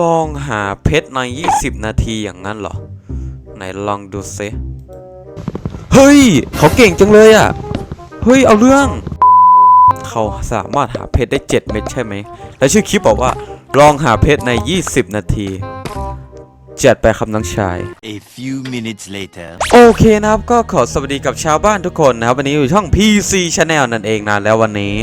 ลองหาเพชรใน 20 นาทีอย่างนั้นเหรอ ไหนลองดูซิเฮ้ย เขาเก่งจังเลยอะ เฮ้ย เอาเรื่อง เขาสามารถหาเพชรได้ 7 เม็ดใช่ไหม และชื่อคลิปบอกว่า ลองหาเพชรใน 20 นาทีจัดไปครับน้องชาย A few minutes later. โอเคนะครับ ก็ขอสวัสดีกับชาวบ้านทุกคนนะครับ วันนี้อยู่ช่อง PC Channel นั่นเองนะแล้ววันนี้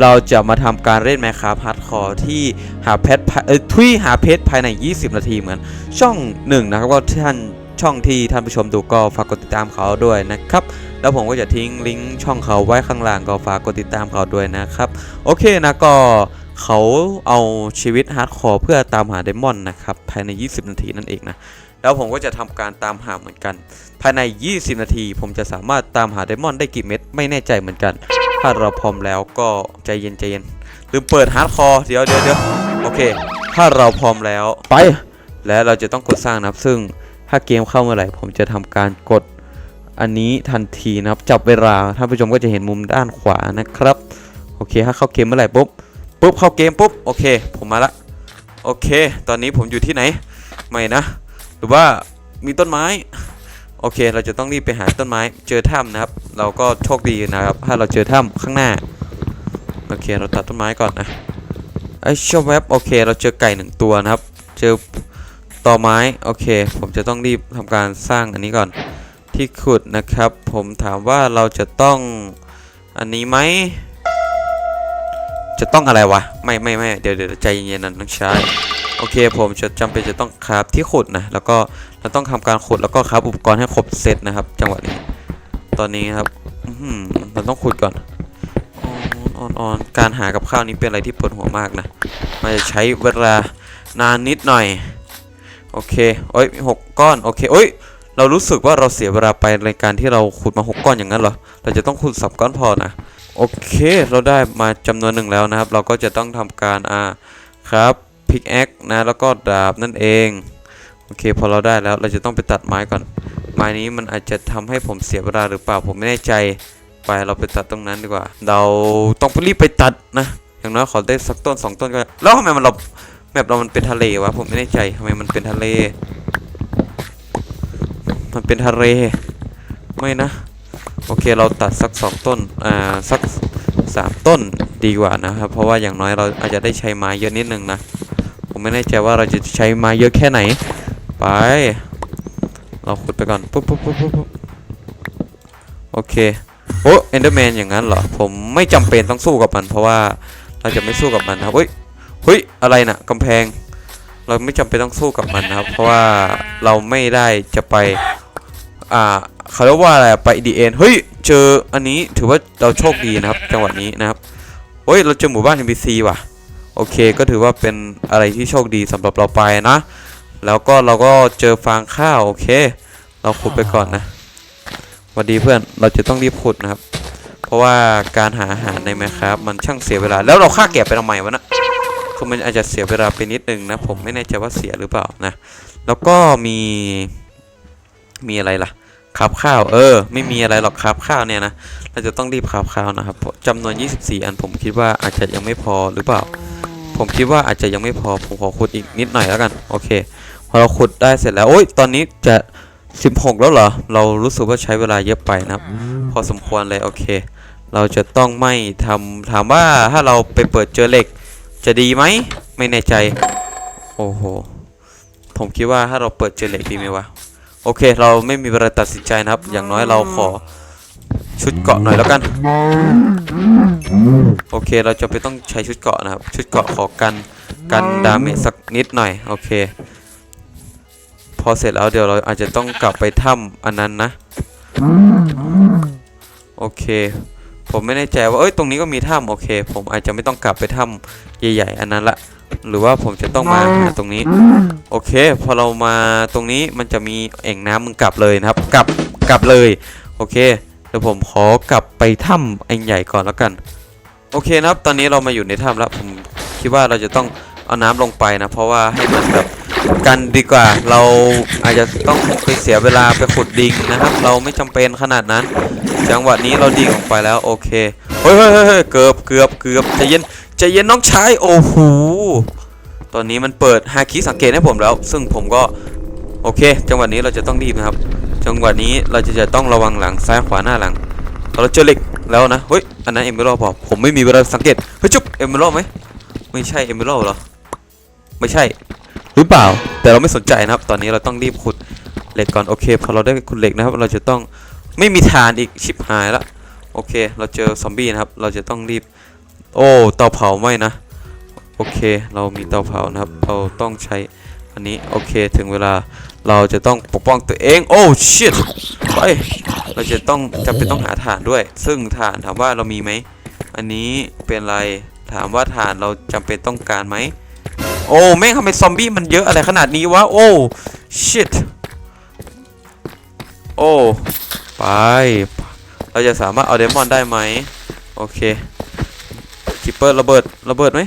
เราจะมาทำการเล่น Minecraft Hardcore ที่หาเพชรเอ้ยทุยหาเพชรภายใน 20 นาทีเหมือนช่องหนึ่งนะครับก็ท่านช่องที่ท่านผู้ชมดูก็ฝากกดติดตามเขาด้วยนะครับ แล้วผมก็จะทิ้งลิงก์ช่องเขาไว้ข้างล่างก็ฝากกดติดตามเขาด้วยนะครับ โอเคนะก็เขาเอาชีวิตฮาร์ดคอร์เพื่อตามหาไดมอนนะครับภายใน 20 นาทีนั่นเองนะแล้วผมก็จะทำการตามหาเหมือนกัน ภายใน 20 นาที ผมจะสามารถตามหาไดมอนได้กี่เม็ดไม่แน่ใจเหมือนกัน ถ้าเราพร้อมแล้วก็ใจเย็นใจเย็นลืมเปิดฮาร์ดคอร์เดี๋ยวเดี๋ยวเดี๋ยวโอเค ถ้าเราพร้อมแล้วไป และเราจะต้องกดสร้างนะครับ ซึ่งถ้าเกมเข้าเมื่อไหร่ผมจะทำการกดอันนี้ทันทีนะครับ จับเวลาท่านผู้ชมก็จะเห็นมุมด้านขวานะครับ โอเค ถ้าเข้าเกมเมื่อไหร่ปุ๊บปุ๊บเข้าเกมปุ๊บโอเค ผมมาละโอเค ตอนนี้ผมอยู่ที่ไหน ไม่นะ หรือว่ามีต้นไม้ อเค เราจะต้องรีบไปหาต้นไม้ เจอถ้ำนะครับ เราก็โชคดีนะครับ ถ้าเราเจอถ้ำข้างหน้า โอเค เราตัดต้นไม้ก่อนนะไอชอแวบโอเค เราเจอไก่หนึ่งตัวนะครับ เจอต่อไม้ โอเค ผมจะต้องรีบทำการสร้างอันนี้ก่อน ที่ขุดนะครับ ผมถามว่าเราจะต้องอันนี้ไหม จะต้องอะไรวะ ไม่ไม่ไม่เดี๋ยวเดี๋ยวใจเย็นๆนะน้องชายโอเคผมจะจำเป็นจะต้องคราฟที่ขุดนะแล้วก็เราต้องทำการขุดแล้วก็คราฟอุปกรณ์ให้ครบเซตนะครับ จังหวะนี้ ตอนนี้ครับอื้อหือเราต้องขุดก่อนออนออนการหากับข้าวนี้เป็นอะไรที่ปวดหัวมากนะมันจะใช้เวลานานนิดหน่อย โอเคโอ้ยหกก้อนโอเคโอ้ยเรารู้สึกว่าเราเสียเวลาไปในการที่เราขุดมาหกก้อนอย่างนั้นเหรอเราจะต้องขุดสับก้อนพอนะ โอเค เราได้มาจำนวนหนึ่งแล้วนะครับ เราก็จะต้องทำการอ่าครับพิกแอคนะ แล้วก็ดาบนั่นเอง โอเค พอเราได้แล้ว เราจะต้องไปตัดไม้ก่อน ไม้นี้มันอาจจะทำให้ผมเสียเวลาหรือเปล่า ผมไม่แน่ใจ ไป เราไปตัดตรงนั้นดีกว่า เราต้องรีบไปตัดนะ อย่างน้อยขอได้สักต้นสองต้นก็แล้วทำไมมันเราแมปเรามันเป็นทะเลวะ ผมไม่แน่ใจทำไมมันเป็นทะเล มันเป็นทะเล ไม่นะ โอเคเราตัดสักสองต้นอ่าสักสามต้นดีกว่านะครับ เพราะว่าอย่างน้อยเราอาจจะได้ใช้ไม้เยอะนิดนึงนะ ผมไม่แน่ใจว่าเราจะใช้ไม้เยอะแค่ไหน ไป เราขุดไปก่อนปุ๊บปุ๊บปุ๊บปุ๊บโอเคโอ้เอนเดอร์แมนอย่างนั้นเหรอ ผมไม่จำเป็นต้องสู้กับมัน เพราะว่าเราจะไม่สู้กับมันครับเฮ้ยเฮ้ยอะไรนะ่ะกำแพง เราไม่จำเป็นต้องสู้กับมันนะครับ เพราะว่าเราไม่ได้จะไป อ่าเขาเรียกว่าอะไรไปดีเอ็นเฮ้ยเจออันนี้ถือว่าเราโชคดีนะครับ จังหวะนี้นะครับเฮ้ยเราเจอหมู่บ้าน NPC ว่ะโอเคก็ถือว่าเป็นอะไรที่โชคดีสำหรับเราไปนะ แล้วก็เราก็เจอฟางข้าวโอเค เราขุดไปก่อนนะวัสดีเพื่อนเราจะต้องรีบขุดนะครับ เพราะว่าการหาอาหารในแมครับมันช่างเสียเวลา แล้วเราฆ่าแกะไปทำไมวะนะคือมันอาจจะเสียเวลาไปนิดนึงนะ ผมไม่แน่ใจว่าเสียหรือเปล่านะ แล้วก็มี มีอะไรล่ะคับข้าวเออ ไม่มีอะไรหรอกคับข้าวเนี่ยนะเราจะต้องรีบคับข้าวนะครับเพราะจำนวน 24 อันผมคิดว่าอาจจะยังไม่พอหรือเปล่า ผมคิดว่าอาจจะยังไม่พอผมขอขุดอีกนิดหน่อยแล้วกันโอเค พอเราขุดได้เสร็จแล้วโอ้ยตอนนี้จะ 16 แล้วเหรอเรารู้สึกว่าใช้เวลาเยอะไปนะครับ พอสมควรเลยโอเค เราจะต้องไม่ทำถามว่าถ้าเราไปเปิดเจอเหล็ก จะดีไหมไม่แน่ใจโอ้โหผมคิดว่าถ้าเราเปิดเจอเหล็กดีไหมวะ โอเค เราไม่มีเวลาตัดสินใจนะครับ อย่างน้อยเราขอชุดเกาะหน่อยแล้วกัน โอเค เราจะไปต้องใช้ชุดเกาะนะครับ ชุดเกาะขอกันกันดาเมจสักนิดหน่อย โอเค พอเสร็จแล้วเดี๋ยวเราอาจจะต้องกลับไปถ้ำอันนั้นนะ โอเค ผมไม่แน่ใจว่า เอ้ย ตรงนี้ก็มีถ้ำโอเค ผมอาจจะไม่ต้องกลับไปถ้ำใหญ่ ๆ อันนั้นละ หรือว่าผมจะต้องมาหาตรงนี้ โอเค พอเรามาตรงนี้มันจะมีแอ่งน้ำมึงกลับเลยนะครับ กลับกลับเลย โอเคเดี๋ยวผมขอกลับไปถ้ำแอ่งใหญ่ก่อนแล้วกัน โอเคนะครับ ตอนนี้เรามาอยู่ในถ้ำแล้วผมคิดว่าเราจะต้องเอาน้ำลงไปนะ เพราะว่าให้มันแบบกันดีกว่า เราอาจจะต้องไปเสียเวลาไปขุดดิงนะครับ เราไม่จำเป็นขนาดนั้น จังหวะนี้เราดิ่งลงไปแล้วโอเคเฮ้ยเฮ้ยเกือบเกือบเกือบใจเย็นใจเย็นน้องชายโอ้โหตอนนี้มันเปิดฮาคิสังเกตให้ผมแล้ว ซึ่งผมก็โอเค จังหวะนี้เราจะต้องรีบนะครับ จังหวะนี้เราจะจะต้องระวังหลังซ้ายขวาหน้าหลังเราเจอเหล็กแล้วนะเฮ้ยอันนั้นเอเมอรัลพอผมไม่มีเวลาสังเกตเฮ้ยจุ๊บเอเมอรัลไหมไม่ใช่เอเมอรัลเหรอไม่ใช่หรือเปล่า แต่เราไม่สนใจนะครับ ตอนนี้เราต้องรีบขุดเหล็กก่อนโอเคพอเราได้ขุดเหล็กนะครับ เราจะต้องไม่มีฐานอีกชิบหายละ โอเค เราเจอซอมบี้นะครับ เราจะต้องรีบ โอ้เตาเผาไม่นะ โอเค เรามีเตาเผานะครับ เราต้องใช้อันนี้ โอเค ถึงเวลา เราจะต้องปกป้องตัวเอง โอ้ชิตไป เราจะต้องจำเป็นต้องหาฐานด้วย ซึ่งฐานถามว่าเรามีไหม อันนี้เป็นอะไร ถามว่าฐานเราจำเป็นต้องการไหม โอ้แม่งทำไมซอมบี้มันเยอะอะไรขนาดนี้วะ โอ้ชิตโอ้ ไป เราจะสามารถเอาเดมอนได้ไหมโอเคคิปเปอร์ระเบิดระเบิดไหม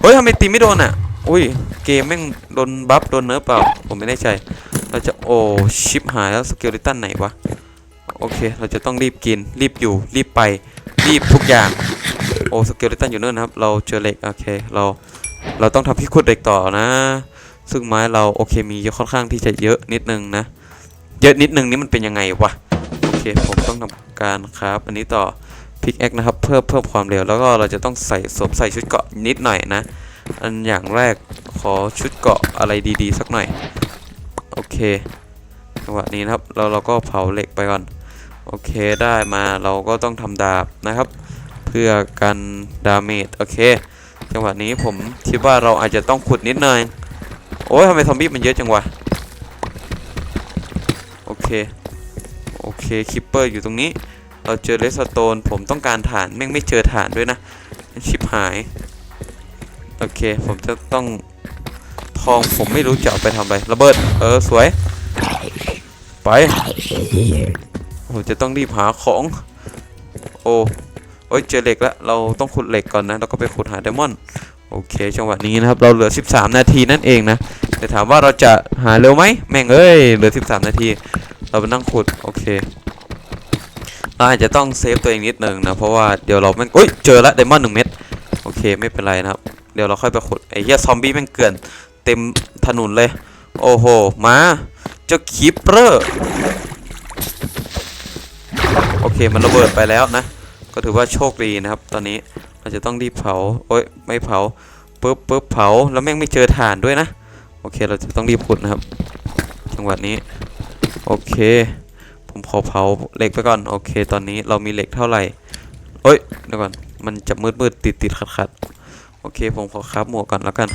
เฮ้ยทำไมตีไม่โดนอะ อุ้ยเกมแม่งโดนบัฟโดนเนิร์ฟเปล่า ผมไม่แน่ใจ เราจะโอ้ชิปหายแล้วสเกลลิตันไหนวะ โอเค เราจะต้องรีบกิน รีบอยู่ รีบไป รีบทุกอย่าง โอ้สเกลลิตันอยู่เนิ่นะครับ เราเจอเหล็กโอเค เรา เราต้องทำพิคุดเหล็กต่อนะ ซึ่งไม้เราโอเคมีค่อนข้างที่จะเยอะนิดนึงนะ เยอะนิดนึงนี่มันเป็นยังไงวะ เคผมต้องทำการครับ อันนี้ต่อพิกแอคนะครับ เพื่อเพิ่มความเร็ว แล้วก็เราจะต้องใส่สวมใส่ชุดเกาะนิดหน่อยนะ อันอย่างแรกขอชุดเกาะอะไรดีๆ สักหน่อย โอเคจังหวะนี้นะครับเราเราก็เผาเหล็กไปก่อน โอเคได้มาเราก็ต้องทำดาบนะครับ เพื่อกันดาเมจโอเค จังหวะนี้ผมคิดว่าเราอาจจะต้องขุดนิดหน่อย โอ้ยทำไมซอมบี้มันเยอะจังวะ โอเค เคคิปเปอร์อยู่ตรงนี้ เราเจอเลสโตน ผมต้องการฐานแม่งไม่เจอฐานด้วยนะ ชิบหาย โอเค ผมจะต้องทองผมไม่รู้จะเอาไปทำอะไรระเบิด เออ สวย ไป ผมจะต้องรีบหาของ โอ้โอ้ยเจอเหล็กแล้ว เราต้องขุดเหล็กก่อนนะแล้วก็ไปขุดหาไดมอนด์โอเค จังหวะนี้นะครับ เราเหลือ 13 นาทีนั่นเองนะ แต่ถามว่าเราจะหาเร็วไหม แม่งเอ้ย เหลือ 13 นาที เราไปนั่งขุดโอเคเราอาจจะต้องเซฟตัวเองนิดนึงนะเพราะว่าเดี๋ยวเราแม่งอุ้ยเจอละไดมอนด์หนึ่งเม็ดโอเคไม่เป็นไรนะครับ เดี๋ยวเราค่อยไปขุดไอ้เหี้ยซอมบี้แม่งเกลื่อนเต็มถนนเลย โอ้โหมาเจ้าคีปเปอร์โอเคมันระเบิดไปแล้วนะ ก็ถือว่าโชคดีนะครับ ตอนนี้เราจะต้องรีบเผาโอ้ยไม่เผาปึ๊บปึ๊บเผาแล้วแม่งไม่เจอถ่านด้วยนะ โอเคเราจะต้องรีบขุดนะครับ จังหวะนี้ โอเค ผมขอเผาเหล็กไปก่อน โอเค ตอนนี้เรามีเหล็กเท่าไหร่เอ้ยเดี๋ยวก่อน มันจะมืดมืดติดติดขัดขัดโอเค ผมขอคราบหมวกก่อนแล้วกัน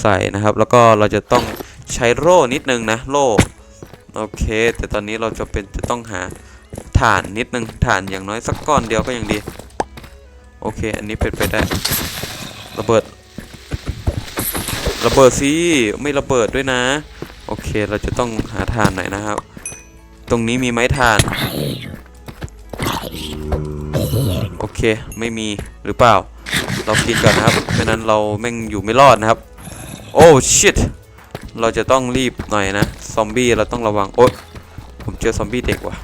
ใส่นะครับ แล้วก็เราจะต้องใช้โล่นิดนึงนะ โล่ โอเค แต่ตอนนี้เราจะเป็นจะต้องหาฐานนิดนึงฐานอย่างน้อยสักก้อนเดียวก็ยังดี โอเค อันนี้เป็นไปได้ ระเบิด ระเบิดสิ ไม่ระเบิดด้วยนะ โอเคเราจะต้องหาฐานหน่อยนะครับ ตรงนี้มีไม้ฐาน โอเคไม่มีหรือเปล่า เรากินก่อนนะครับไม่นั้นเราแม่งอยู่ไม่รอดนะครับ โอ้ชิตเราจะต้องรีบหน่อยนะซอมบี้เราต้องระวังโอ๊ยผมเจอซอมบี้เด็กว่ะ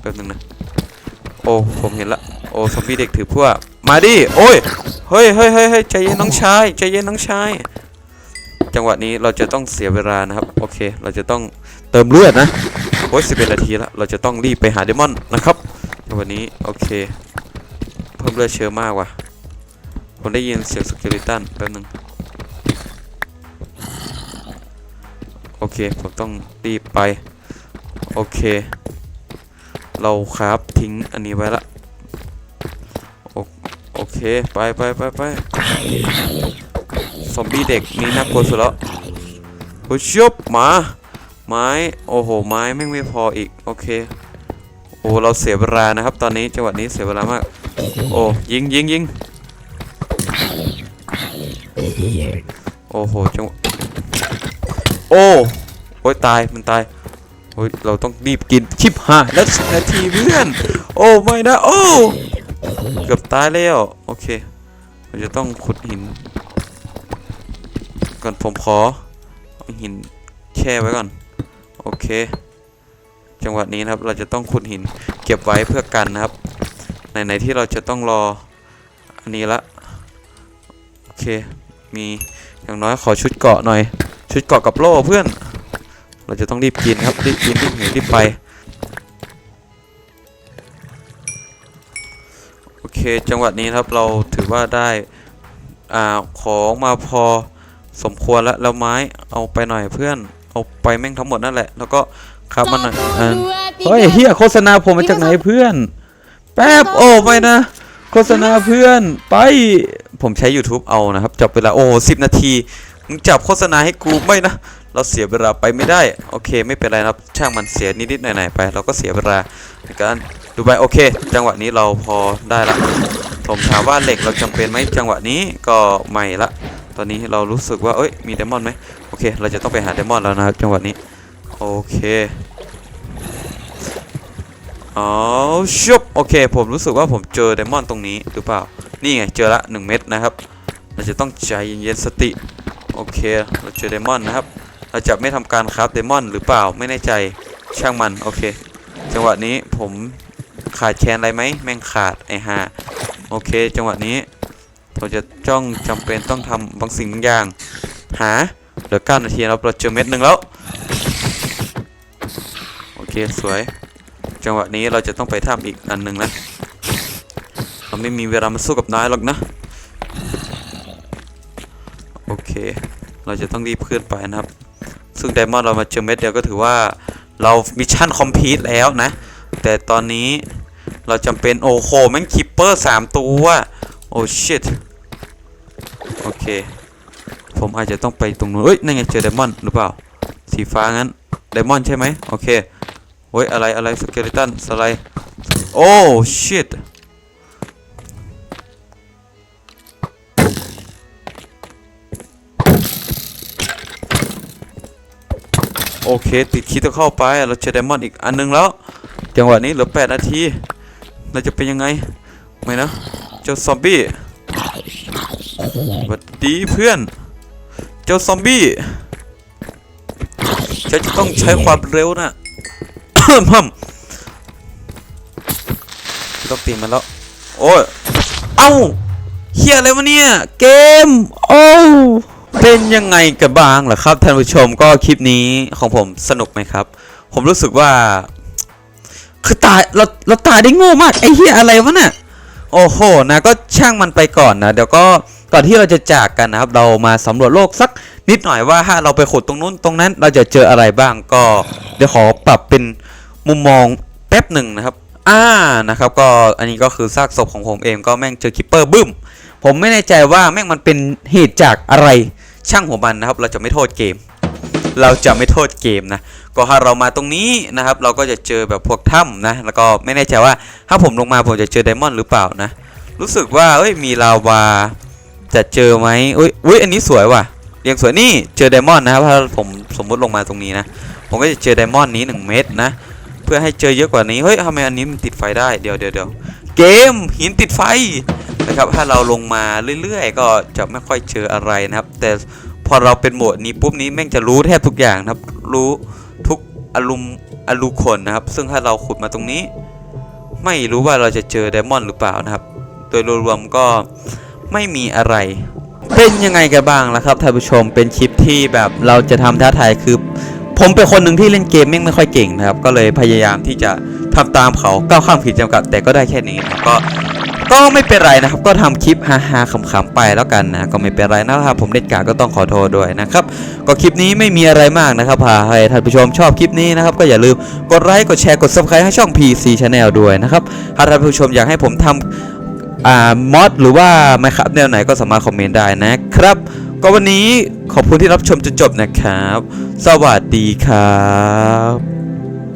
แป๊บนึงนะโอ้ผมเห็นละโอ้ซอมบี้เด็กถือพวกมาดิโอ้ยเฮ้ยเฮ้ยเฮ้ยเฮ้ยใจเย็นน้องชายใจเย็นน้องชาย จังหวะนี้เราจะต้องเสียเวลานะครับ โอเค เราจะต้องเติมเลือดนะโอ้ยสิบเอ็ดนาทีละเราจะต้องรีบไปหาเดมอนนะครับจังหวะนี้โอเค เพิ่มเลือดเชื้อมากว่ะผมได้ยินเสียงสเกลิตันแป๊บนึงโอเค ผมต้องรีบไป โอเค เราครับทิ้งอันนี้ไว้ละ โอโอเค ไปไปไปไป อมบี้เด็กนี่น่ากลัวสุดแล้วโอ้ยชบหมาไม้โอ้โหไม้แม่ไม่พออีกโอเคโอ้เราเสียเวลานะครับ ตอนนี้จังหวะนี้เสียเวลามากโอ้ยิงยิงยิงโอ้โหจังโอ้โอ้ยตายมันตายโอ้ยเราต้องรีบกินชิบหายแล้วนาทีเพื่อนโอ้ไม่นะโอ้เกือบตายแล้วโอเคเราจะต้องขุดหิน ก่อนผมขอหินแช่ไว้ก่อน โอเค จังหวะนี้นะครับ เราจะต้องขุดหินเก็บไว้เพื่อกันนะครับไหนๆที่เราจะต้องรออันนี้ละโอเค มีอย่างน้อยขอชุดเกาะหน่อย ชุดเกาะกับโล่เพื่อน เราจะต้องรีบกินครับรีบกินรีบหนีรีบไปโอเคจังหวะนี้ครับเราถือว่าได้อ่าของมาพอ สมควรแล้วแล้วไม้เอาไปหน่อยเพื่อน เอาไปแม่งทั้งหมดนั่นแหละ แล้วก็ครับมันหน่อยอ่าเฮ้ยเฮียโฆษณาผมมาจากไหนเพื่อน แป๊บโอ้ไม่นะ โฆษณาเพื่อนไปผมใช้ YouTube เอานะครับจับเวลาโอ้สินาทีมึงจับโฆษณาให้กูไม่นะเราเสียเวลาไปไม่ได้ โอเค ไม่เป็นไรนะครับช่างมันเสียนิดๆหน่อยๆไป เราก็เสียเวลาในการดูไปโอเค จังหวะนี้เราพอได้ละผมถามว่าเหล็กเราจำเป็นไหมจังหวะนี้ก็ไม่ละต อนนี้เรารู้สึกว่าเอ้ยมีไดมอนไหมโอเค เราจะต้องไปหาไดมอนแล้วนะครับจังหวะนี้โอเคอ๋อชุบโอเค ผมรู้สึกว่าผมเจอไดมอนตรงนี้หรือเปล่านี่ไงเจอละ1เม็ดนะครับ เราจะต้องใจเย็นๆสติโอเคเราเจอไดมอนนะครับ เราจะไม่ทำการคราฟไดมอนหรือเปล่าไม่แน่ใจช่างมันโอเค จังหวะนี้ผมขาดแคนอะไรไหมแม่งขาดไอ้ห่าโอเค จังหวะนี้ เราจะจ้องจำเป็นต้องทำบางสิ่งบางอย่าง หาเหลือ9นาทีเราเราเจอเม็ดหนึ่งแล้ว โอเคสวย จังหวะนี้เราจะต้องไปถ้ำอีกอันหนึ่งนะเราไม่มีเวลามาสู้กับนายหรอกนะ โอเค เราจะต้องรีบเคลื่อนไปนะครับ ซึ่งไดมอนด์เรามาเจอเม็ดเดียวก็ถือว่าเรามิชชั่นคอมพลีทแล้วนะ แต่ตอนนี้เราจำเป็นโอ้โหแม่งคิปเปอร์สามตัว โอ้ shit โอเค ผมอาจจะต้องไปตรงนู้นเอ้ยนั่นไงเจอไดมอนด์หรือเปล่า สีฟ้างั้นไดมอนด์ใช่ไหมโอเคเฮ้ยอะไรอะไรสเกเลตันสไลโอ้ shit โอเค ติดคิดจะเข้าไป เราเจอไดมอนด์อีกอันนึงแล้ว จังหวะนี้เหลือ 8 นาที เราจะเป็นยังไง ไม่นะ จ้าซอมบี้สวัสดีเพื่อน เจ้าซอมบี้ฉันจะต้องใช้ความเร็วนะพัมต้องตีมันแล้ว โอ้ย เอ้าเฮียอะไรวะเนี่ย เกม โอ้เป็นยังไงกันบ้างล่ะครับท่านผู้ชมก็คลิปนี้ของผมสนุกไหมครับ ผมรู้สึกว่า คือตายเราเราตายได้โง่มาก ไอ้เฮียอะไรวะเนี่ย โอ้โหนะก็ช่างมันไปก่อนนะเดี๋ยวก็ก่อนที่เราจะจากกันนะครับเรามาสำรวจโลกสักนิดหน่อยว่าถ้าเราไปขุดตรงนู้นตรงนั้น เราจะเจออะไรบ้างก็เดี๋ยวขอปรับเป็นมุมมองแป๊บหนึ่งนะครับอ่านะครับก็อันนี้ก็คือซากศพของผมเองก็แม่งเจอคิปเปอร์บึ้มผมไม่แน่ใจว่าแม่งมันเป็นเหตุจากอะไรช่างหัวมันนะครับ เราจะไม่โทษเกม เราจะไม่โทษเกมนะ ก็ถ้าเรามาตรงนี้นะครับ เราก็จะเจอแบบพวกถ้ำนะ แล้วก็ไม่แน่ใจว่าถ้าผมลงมาผมจะเจอไดมอนด์หรือเปล่านะ รู้สึกว่าเอ้ยมีลาวาจะเจอไหมอุ้ยอุ้ยอันนี้สวยว่ะเรียงสวยนี่เจอไดมอนด์นะครับถ้าผมสมมุติลงมาตรงนี้นะ ผมก็จะเจอไดมอนด์นี้ 1 เม็ดนะ เพื่อให้เจอเยอะกว่านี้ เฮ้ยทำไมอันนี้มันติดไฟได้ เดี๋ยวเดี๋ยวเดี๋ยวเกมหินติดไฟนะครับ ถ้าเราลงมาเรื่อยๆ ก็จะไม่ค่อยเจออะไรนะครับ แต่ พอเราเป็นโหมดนี้ปุ๊บนี้แม่งจะรู้แทบทุกอย่างนะครับ รู้ทุกอารมณ์อารมณ์คนนะครับ ซึ่งถ้าเราขุดมาตรงนี้ ไม่รู้ว่าเราจะเจอไดมอนด์หรือเปล่านะครับ โดยรวมๆก็ไม่มีอะไร เป็นยังไงกันบ้างล่ะครับท่านผู้ชมเป็นคลิปที่แบบเราจะทำท้าทายคือ ผมเป็นคนหนึ่งที่เล่นเกมแม่งไม่ค่อยเก่งนะครับ ก็เลยพยายามที่จะทำตามเขาก้าวข้ามขีดจำกัดแต่ก็ได้แค่นี้นะก็ ก็ไม่เป็นไรนะครับ ก็ทำคลิปฮาๆขำๆไปแล้วกันนะ ก็ไม่เป็นไรนะครับ ผมเล่นกาก็ต้องขอโทษด้วยนะครับ ก็คลิปนี้ไม่มีอะไรมากนะครับหากให้ท่านผู้ชมชอบคลิปนี้นะครับ ก็อย่าลืมกดไลค์ กดแชร์ กด subscribe ให้ช่อง PC Channel ด้วยนะครับถ้าท่านผู้ชมอยากให้ผมทำอ่ามอดหรือว่าไมครับแนวไหนก็สามารถคอมเมนต์ได้นะครับ ก็วันนี้ขอบคุณที่รับชมจนจบนะครับ สวัสดีครับ